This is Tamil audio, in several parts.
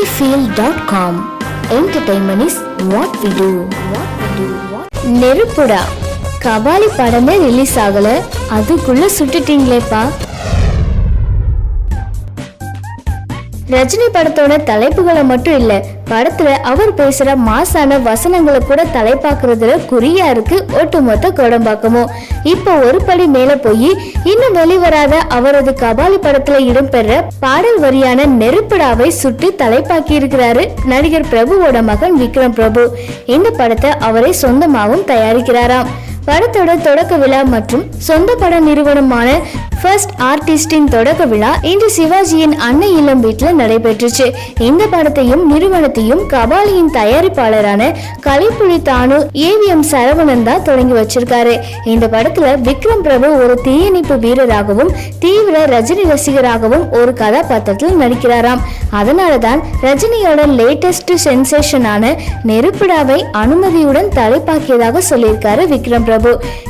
cinefield.com entertainment is what we do what we do what நெருப்புடா Kabali படமே ரிலீஸ் ஆகல அதுக்குள்ள சுட்டுட்டீங்களேப்பா ரஜினி படத்தோட தலைப்புகளை மட்டும் இல்ல படத்துல அவர் பேசுற மாசான வசனங்களை கூட தலைப்பாக்குறதுல குறியா இருக்கு ஒட்டுமொத்த கோடம்பாக்கமும் இப்போ ஒரு படி மேல போய் இன்னும் வெளிவராத அவரது கபாலி படத்துல இடம்பெற பாடல் வரியான நெருப்புடாவை சுட்டு தலைப்பாக்கி இருக்கிறாரு நடிகர் பிரபுவோட மகன் விக்ரம் பிரபு. இந்த படத்தை அவரே சொந்தமாகவும் தயாரிக்கிறாராம். படத்தோட தொடக்க விழா மற்றும் சொந்த பட நிறுவனமான ஃபர்ஸ்ட் ஆர்டிஸ்டின் தொடக்க விழா இன்று சிவாஜியின் அன்னை இல்லம் வீட்டில் நடைபெற்றுச்சு. இந்த படத்தையும் நிறுவனத்தையும் கபாலியின் தயாரிப்பாளரான கலைப்புலி தானு ஏவிஎம் சரவணன் தான் தொடங்கி வச்சிருக்காரு. இந்த படத்துல விக்ரம் பிரபு ஒரு தீயணைப்பு வீரராகவும் தீவிர ரஜினி ரசிகராகவும் ஒரு கதாபாத்திரத்தில் நடிக்கிறாராம். அதனாலதான் ரஜினியோட லேட்டஸ்ட் சென்சேஷனான நெருப்பிடாவை அனுமதியுடன் தலைப்பாக்கியதாக சொல்லியிருக்காரு விக்ரம் பிரபு.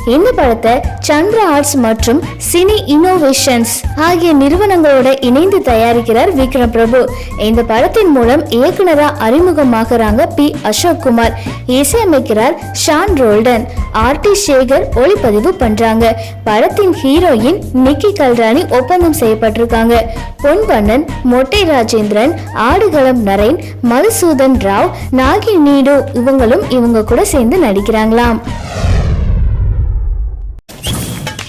இந்த படத்தை சந்திர ஆர்ட்ஸ் மற்றும் சினி இன்னோவேஷன்ஸ் ஆகிய நிறுவனங்களோட இணைந்து தயாரிக்கிறார் விக்ரம் பிரபு. இந்த படத்தின் மூலம் இயக்குனரா அறிமுகமாகறாங்க பி. அசோக் குமார். இசையமைக்கிறார் ஷான் ரோல்டன். ஆர்டி சேகர் ஒளிப்பதிவு பண்றாங்க. படத்தின் ஹீரோயின் நிக்கி கல்ராணி ஒப்பந்தம் செய்யப்பட்டிருக்காங்க. பொன்பண்ணன் மொட்டை ராஜேந்திரன் ஆடுகளம் நரேன் மதுசூதன் ராவ் நாகி நீடு இவங்களும் இவங்க கூட சேர்ந்து நடிக்கிறாங்களாம்.